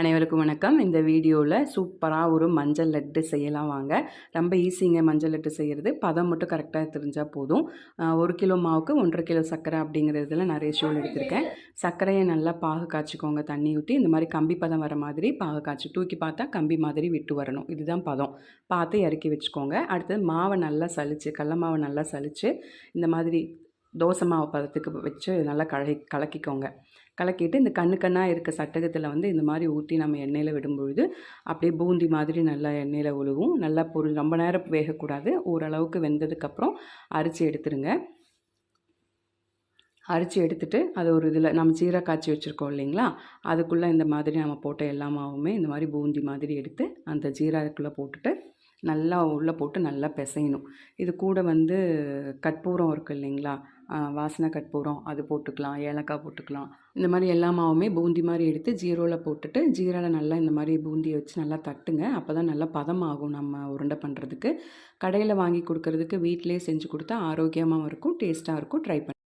அனைவருக்கும் வணக்கம். இந்த வீடியோவில் சூப்பராக ஒரு மஞ்சள் லட்டு செய்யலாம் வாங்க. ரொம்ப ஈஸிங்க மஞ்சள் லட்டு செய்கிறது பதம் மட்டும் கரெக்டாக தெரிஞ்சால் போதும். ஒரு கிலோ மாவுக்கு ஒன்றரை கிலோ சர்க்கரை அப்படிங்கிறதுல நிறைய ஷோல் எடுத்திருக்கேன். சர்க்கரையை நல்லா பாகு காய்ச்சிக்கோங்க. தண்ணி ஊற்றி இந்த மாதிரி கம்பி பதம் வர மாதிரி பாகு காய்ச்சி தூக்கி பார்த்தா கம்பி மாதிரி விட்டு வரணும். இதுதான் பதம். பார்த்து இறக்கி வச்சுக்கோங்க. அடுத்தது மாவை நல்லா சளிச்சு கடல மாவை நல்லா சளிச்சு இந்த மாதிரி தோசை மாவு பதத்துக்கு வச்சு நல்லா கலகி கலக்கிக்கோங்க. கலக்கிட்டு இந்த கண்ணு கண்ணாக இருக்க சட்டகத்தில் வந்து இந்த மாதிரி ஊற்றி நம்ம எண்ணெயில் விடும்பொழுது அப்படியே பூந்தி மாதிரி நல்லா எண்ணெயில் உழுவும். நல்லா பொருள் ரொம்ப நேரம் வேகக்கூடாது. ஓரளவுக்கு வெந்ததுக்கப்புறம் அரிச்சு எடுத்துருங்க. அரிச்சு எடுத்துட்டு அது ஒரு இதில் நம்ம சீரா காய்ச்சி வச்சுருக்கோம் இல்லைங்களா? அதுக்குள்ளே இந்த மாதிரி நம்ம போட்ட எல்லா மாவுமே இந்த மாதிரி பூந்தி மாதிரி எடுத்து அந்த ஜீராக்குள்ளே போட்டுட்டு நல்லா உள்ளே போட்டு நல்லா பிசையணும். இது கூட வந்து கற்பூரம் இருக்குது இல்லைங்களா? வாசனை கற்பூரம் அது போட்டுக்கலாம் ஏலக்காய் போட்டுக்கலாம். இந்த மாதிரி எல்லா மாவுமே பூந்தி மாதிரி எடுத்து ஜீரோவில் போட்டுட்டு ஜீராவில் நல்லா இந்த மாதிரி பூந்தியை வச்சு நல்லா தட்டுங்க. அப்போ தான் நல்லா பதமாகும் நம்ம உருண்டை பண்ணுறதுக்கு கடையில் வாங்கி கொடுக்கறதுக்கு வீட்டிலே செஞ்சு கொடுத்தா ஆரோக்கியமாகவும் இருக்கும் டேஸ்ட்டாக இருக்கும். ட்ரை பண்ணி.